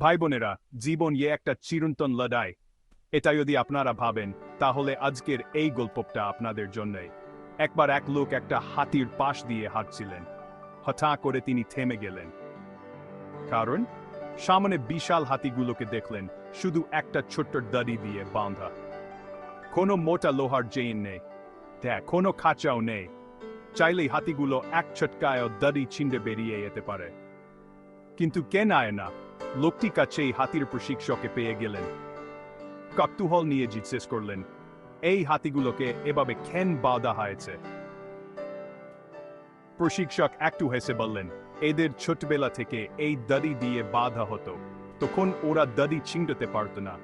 ভাই বোনেরা জীবন ইয়ে একটা চিরন্তন লড়াই। এটা যদি আপনারা ভাবেন, তাহলে আজকের এই গল্পটা আপনাদের জন্যই। একবার এক লোক একটা হাতির পাশ দিয়ে হাঁটছিলেন। হঠাৎ করে তিনি থেমে গেলেন। কারণ, সামনে বিশাল হাতিগুলোকে দেখলেন, শুধু একটা ছোট্ট দড়ি দিয়ে বাঁধা। কোনো মোটা লোহার চেইন নেই। দেখ, কোনো খাঁচাও নেই। চাইলেই হাতিগুলো এক ছটকায় দড়ি ছিঁড়ে বেরিয়ে যেতে পারে। কিন্তু কেন নায় না? লোকটি কাছেই হাতির প্রশিক্ষকে পেয়ে গেলেন। কাকতুহল নিয়ে জিজ্ঞেস করলেন, এই হাতিগুলোকে এভাবে খেন বাঁধা হয়েছে? প্রশিক্ষক একটু হেসে বললেন, এদের ছোটবেলা থেকে এই দড়ি দিয়ে বাঁধা হতো। তখন ওরা দড়ি ছিঁড়তে পারত না।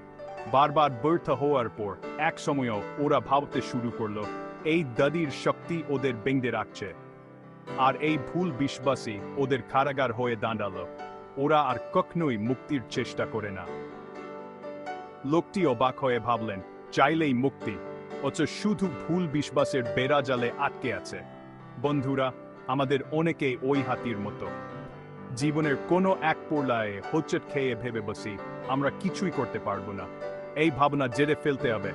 বারবার ব্যর্থ হওয়ার পর এক সময়ও ওরা ভাবতে শুরু করল, এই দাদির শক্তি ওদের বেঙ্গে রাখছে। আর এই ভুল বিশ্বাসী ওদের কারাগার হয়ে দাঁড়াল। ওরা আর কখনোই মুক্তির চেষ্টা করে না। লোকটি অবাক হয়ে ভাবলেন, চাইলেই মুক্তি, অথচ শুধু ভুল বিশ্বাসের বেড়া জালে আটকে আছে। বন্ধুরা, আমাদের অনেকেই ওই হাতির মতো। জীবনের কোনো এক পর্যায়ে হোচ্চট খেয়ে ভেবে বসি, আমরা কিছুই করতে পারব না। এই ভাবনা জেরে ফেলতে হবে।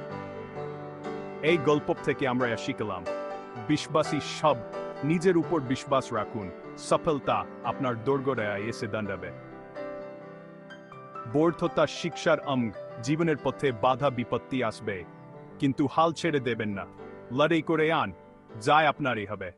এই গল্প থেকে আমরা শিখলাম, বিশ্বাসী সব নিজের উপর বিশ্বাস রাখুন, সফলতা আপনার দোরগোড়ায় এসে দাঁড়াবে। বর্ধতা শিক্ষার অঙ্গ, জীবনের পথে বাধা বিপত্তি আসবে। কিন্তু হাল ছেড়ে দেবেন না। লড়াই করে আন যায় আপনারই হবে।